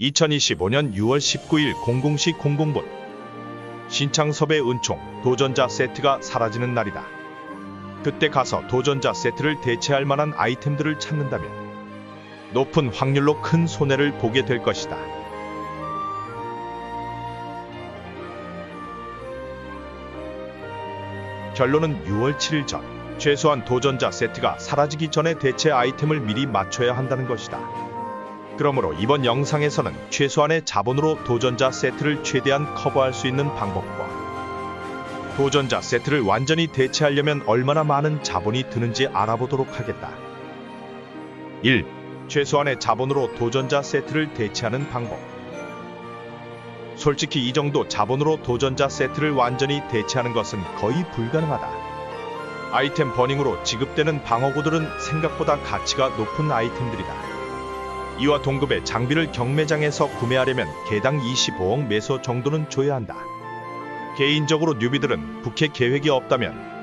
2025년 6월 19일 00시 00분 신창섭의 은총 도전자 세트가 사라지는 날이다. 그때 가서 도전자 세트를 대체할 만한 아이템들을 찾는다면 높은 확률로 큰 손해를 보게 될 것이다. 결론은 6월 7일 전 최소한 도전자 세트가 사라지기 전에 대체 아이템을 미리 맞춰야 한다는 것이다. 그러므로 이번 영상에서는 최소한의 자본으로 도전자 세트를 최대한 커버할 수 있는 방법과 도전자 세트를 완전히 대체하려면 얼마나 많은 자본이 드는지 알아보도록 하겠다. 1. 최소한의 자본으로 도전자 세트를 대체하는 방법. 솔직히 이 정도 자본으로 도전자 세트를 완전히 대체하는 것은 거의 불가능하다. 아이템 버닝으로 지급되는 방어구들은 생각보다 가치가 높은 아이템들이다. 이와 동급의 장비를 경매장에서 구매하려면 개당 25억 매소 정도는 줘야 한다. 개인적으로 뉴비들은 부캐 계획이 없다면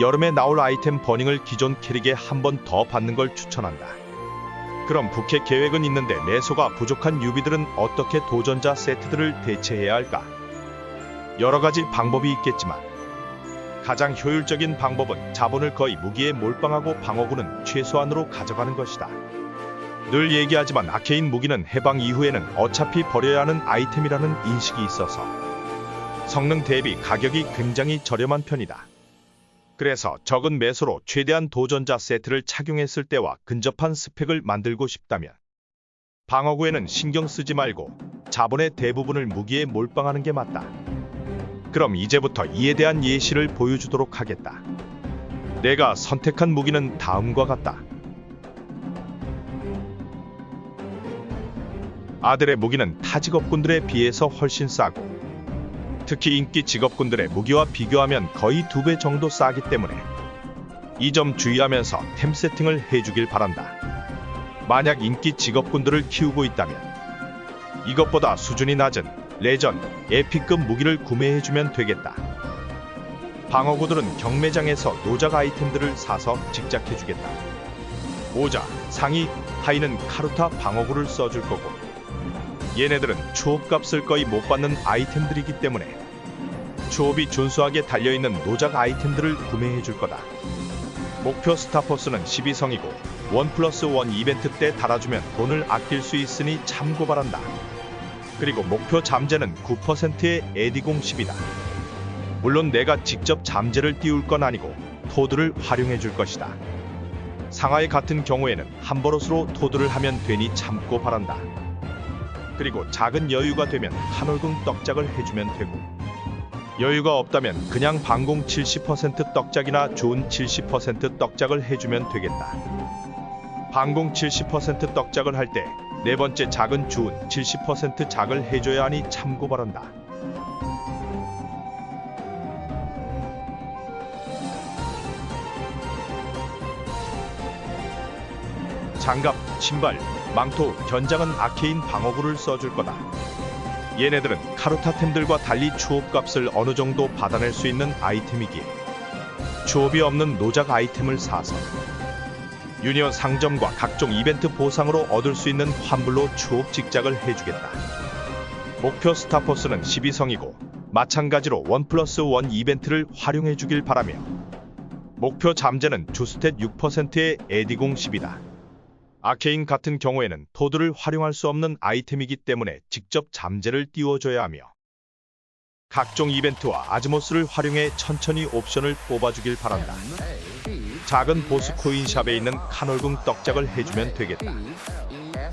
여름에 나올 아이템 버닝을 기존 캐릭에 한 번 더 받는 걸 추천한다. 그럼 부캐 계획은 있는데 매소가 부족한 뉴비들은 어떻게 도전자 세트들을 대체해야 할까? 여러 가지 방법이 있겠지만 가장 효율적인 방법은 자본을 거의 무기에 몰빵하고 방어구는 최소한으로 가져가는 것이다. 늘 얘기하지만 아케인 무기는 해방 이후에는 어차피 버려야 하는 아이템이라는 인식이 있어서 성능 대비 가격이 굉장히 저렴한 편이다. 그래서 적은 매수로 최대한 도전자 세트를 착용했을 때와 근접한 스펙을 만들고 싶다면 방어구에는 신경 쓰지 말고 자본의 대부분을 무기에 몰빵하는 게 맞다. 그럼 이제부터 이에 대한 예시를 보여주도록 하겠다. 내가 선택한 무기는 다음과 같다. 아들의 무기는 타 직업군들에 비해서 훨씬 싸고 특히 인기 직업군들의 무기와 비교하면 거의 두 배 정도 싸기 때문에 이 점 주의하면서 템 세팅을 해주길 바란다. 만약 인기 직업군들을 키우고 있다면 이것보다 수준이 낮은 레전, 에피급 무기를 구매해주면 되겠다. 방어구들은 경매장에서 노작 아이템들을 사서 직작해주겠다. 모자, 상의, 하의는 카루타 방어구를 써줄 거고 얘네들은 추업값을 거의 못 받는 아이템들이기 때문에 추업이 준수하게 달려있는 노작 아이템들을 구매해 줄 거다. 목표 스타포스는 12성이고 원 플러스 원 이벤트 때 달아주면 돈을 아낄 수 있으니 참고 바란다. 그리고 목표 잠재는 9%의 에디공 10이다. 물론 내가 직접 잠재를 띄울 건 아니고 토드를 활용해 줄 것이다. 상하이 같은 경우에는 한 버릇으로 토드를 하면 되니 참고 바란다. 그리고 작은 여유가 되면 한올궁 떡작을 해주면 되고 여유가 없다면 그냥 방공 70% 떡작이나 좋은 70% 떡작을 해주면 되겠다. 방공 70% 떡작을 할 때 네 번째 작은 좋은 70% 작을 해줘야 하니 참고 바란다. 장갑, 신발, 망토, 견장은 아케인 방어구를 써줄 거다. 얘네들은 카루타템들과 달리 추업값을 어느 정도 받아낼 수 있는 아이템이기에 추업이 없는 노작 아이템을 사서 유니온 상점과 각종 이벤트 보상으로 얻을 수 있는 환불로 추업 직작을 해주겠다. 목표 스타포스는 12성이고 마찬가지로 원 플러스 원 이벤트를 활용해 주길 바라며 목표 잠재는 주스탯 6%의 에디공 10이다. 아케인 같은 경우에는 토드를 활용할 수 없는 아이템이기 때문에 직접 잠재를 띄워줘야 하며 각종 이벤트와 아즈모스를 활용해 천천히 옵션을 뽑아주길 바란다. 작은 보스 코인샵에 있는 카놀궁 떡작을 해주면 되겠다.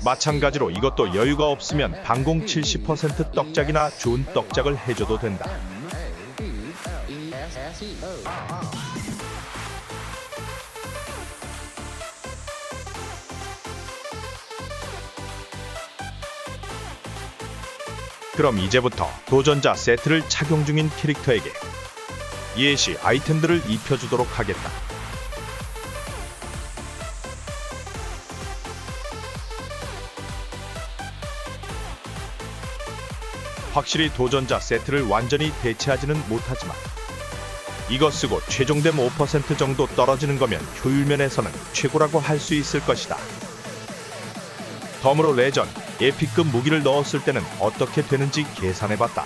마찬가지로 이것도 여유가 없으면 방공 70% 떡작이나 좋은 떡작을 해줘도 된다. 그럼 이제부터 도전자 세트를 착용 중인 캐릭터에게 예시 아이템들을 입혀주도록 하겠다. 확실히 도전자 세트를 완전히 대체하지는 못하지만 이거 쓰고 최종됨 5% 정도 떨어지는 거면 효율 면에서는 최고라고 할 수 있을 것이다. 덤으로 레전, 에픽급 무기를 넣었을 때는 어떻게 되는지 계산해봤다.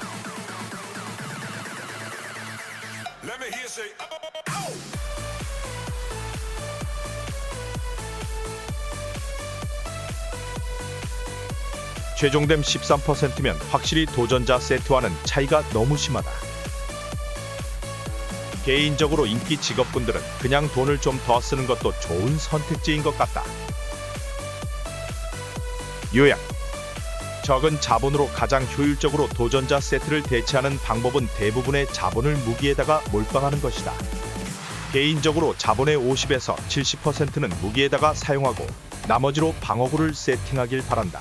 최종됨 13%면 확실히 도전자 세트와는 차이가 너무 심하다. 개인적으로 인기 직업군들은 그냥 돈을 좀 더 쓰는 것도 좋은 선택지인 것 같다. 요약. 적은 자본으로 가장 효율적으로 도전자 세트를 대체하는 방법은 대부분의 자본을 무기에다가 몰빵하는 것이다. 개인적으로 자본의 50에서 70%는 무기에다가 사용하고 나머지로 방어구를 세팅하길 바란다.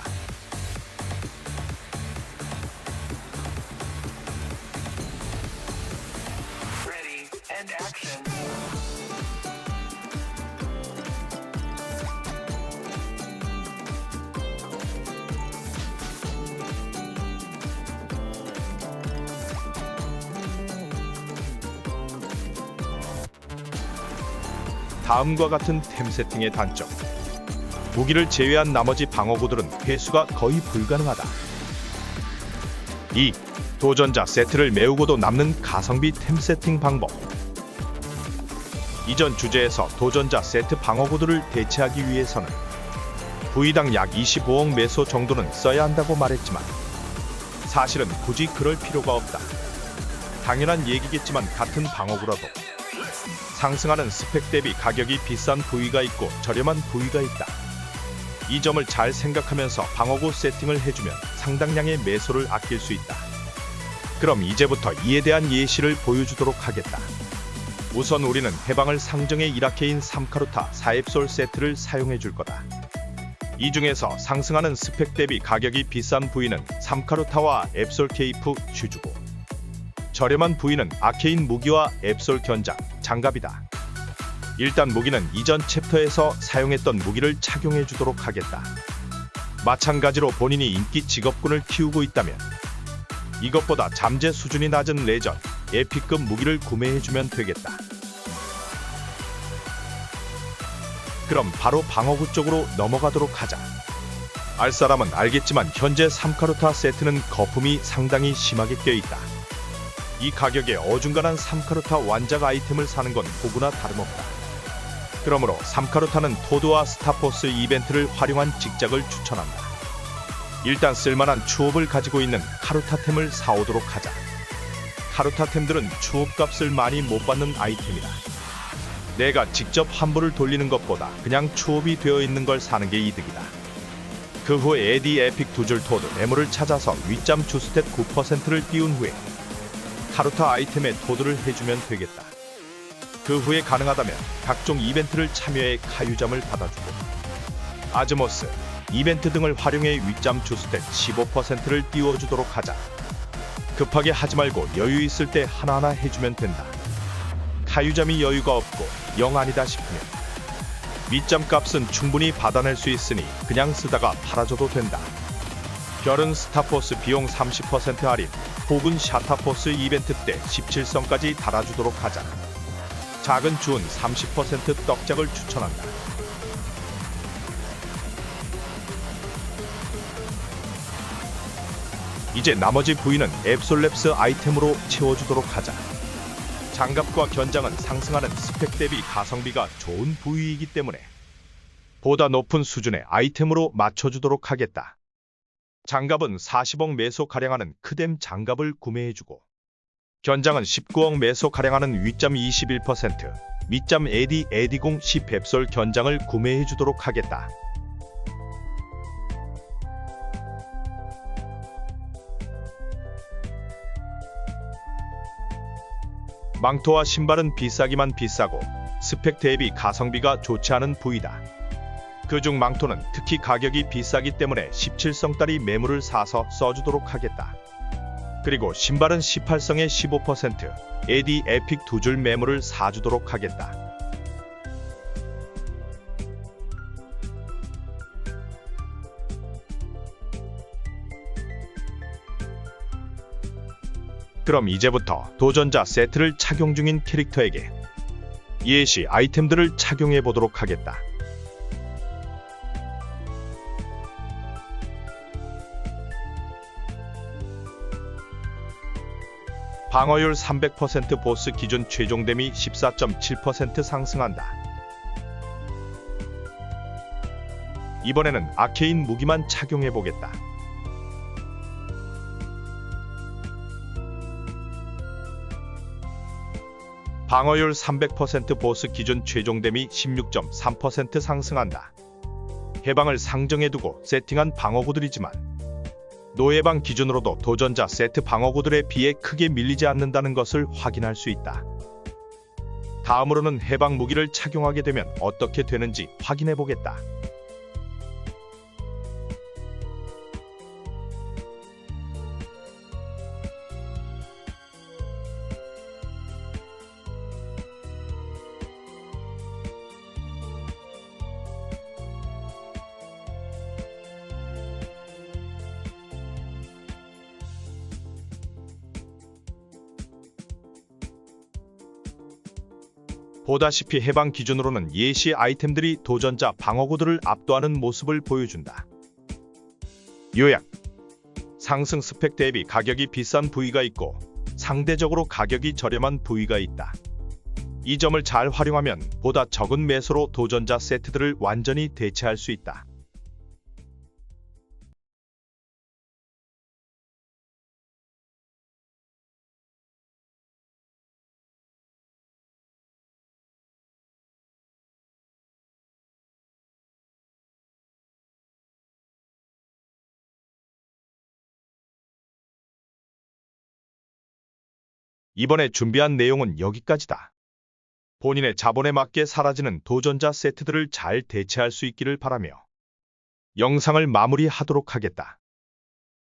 다음과 같은 템 세팅의 단점. 무기를 제외한 나머지 방어구들은 회수가 거의 불가능하다. 2. 도전자 세트를 메우고도 남는 가성비 템 세팅 방법. 이전 주제에서 도전자 세트 방어구들을 대체하기 위해서는 부위당 약 25억 매소 정도는 써야 한다고 말했지만 사실은 굳이 그럴 필요가 없다. 당연한 얘기겠지만 같은 방어구라도 상승하는 스펙 대비 가격이 비싼 부위가 있고 저렴한 부위가 있다. 이 점을 잘 생각하면서 방어구 세팅을 해주면 상당량의 매소를 아낄 수 있다. 그럼 이제부터 이에 대한 예시를 보여주도록 하겠다. 우선 우리는 해방을 상정의 이라케인 3카루타 4앱솔 세트를 사용해 줄 거다. 이 중에서 상승하는 스펙 대비 가격이 비싼 부위는 3카루타와 앱솔 케이프 슈즈고 저렴한 부위는 아케인 무기와 앱솔 견장, 장갑이다. 일단 무기는 이전 챕터에서 사용했던 무기를 착용해 주도록 하겠다. 마찬가지로 본인이 인기 직업군을 키우고 있다면 이것보다 잠재 수준이 낮은 레전, 에픽급 무기를 구매해 주면 되겠다. 그럼 바로 방어구 쪽으로 넘어가도록 하자. 알 사람은 알겠지만 현재 3카루타 세트는 거품이 상당히 심하게 껴있다. 이 가격에 어중간한 3카루타 완작 아이템을 사는 건 호구나 다름없다. 그러므로 3카루타는 토드와 스타포스 이벤트를 활용한 직작을 추천한다. 일단 쓸만한 추업을 가지고 있는 카루타템을 사오도록 하자. 카루타템들은 추업값을 많이 못 받는 아이템이다. 내가 직접 환불을 돌리는 것보다 그냥 추업이 되어 있는 걸 사는 게 이득이다. 그 후 에디 에픽 두줄 토드 매물을 찾아서 윗잠 주스탯 9%를 띄운 후에 카루타 아이템에 토드를 해주면 되겠다. 그 후에 가능하다면 각종 이벤트를 참여해 카유잠을 받아주고 아즈모스, 이벤트 등을 활용해 윗잠 주스탯 15%를 띄워주도록 하자. 급하게 하지 말고 여유 있을 때 하나하나 해주면 된다. 카유잠이 여유가 없고 영 아니다 싶으면 밑잠 값은 충분히 받아낼 수 있으니 그냥 쓰다가 팔아줘도 된다. 별은 스타포스 비용 30% 할인 혹은 샤타포스 이벤트 때 17성까지 달아주도록 하자. 작은 준30% 떡작을 추천한다. 이제 나머지 부위는 앱솔랩스 아이템으로 채워주도록 하자. 장갑과 견장은 상승하는 스펙 대비 가성비가 좋은 부위이기 때문에 보다 높은 수준의 아이템으로 맞춰주도록 하겠다. 장갑은 40억 매소 가량하는 크뎀 장갑을 구매해주고 견장은 19억 매소 가량하는 윗잠 21%, 밑잠 에디 에디공 10 뱁솔 견장을 구매해주도록 하겠다. 망토와 신발은 비싸기만 비싸고 스펙 대비 가성비가 좋지 않은 부위다. 그중 망토는 특히 가격이 비싸기 때문에 17성짜리 매물을 사서 써주도록 하겠다. 그리고 신발은 18성의 15%, 에디 에픽 두 줄 매물을 사주도록 하겠다. 그럼 이제부터 도전자 세트를 착용 중인 캐릭터에게 예시 아이템들을 착용해 보도록 하겠다. 방어율 300% 보스 기준 최종 데미 14.7% 상승한다. 이번에는 아케인 무기만 착용해 보겠다. 방어율 300% 보스 기준 최종 데미 16.3% 상승한다. 해방을 상정해 두고 세팅한 방어구들이지만 노예방 기준으로도 도전자 세트 방어구들에 비해 크게 밀리지 않는다는 것을 확인할 수 있다. 다음으로는 해방 무기를 착용하게 되면 어떻게 되는지 확인해 보겠다. 보다시피 해방 기준으로는 예시 아이템들이 도전자 방어구들을 압도하는 모습을 보여준다. 요약 상승 스펙 대비 가격이 비싼 부위가 있고 상대적으로 가격이 저렴한 부위가 있다. 이 점을 잘 활용하면 보다 적은 매수로 도전자 세트들을 완전히 대체할 수 있다. 이번에 준비한 내용은 여기까지다. 본인의 자본에 맞게 사라지는 도전자 세트들을 잘 대체할 수 있기를 바라며 영상을 마무리하도록 하겠다.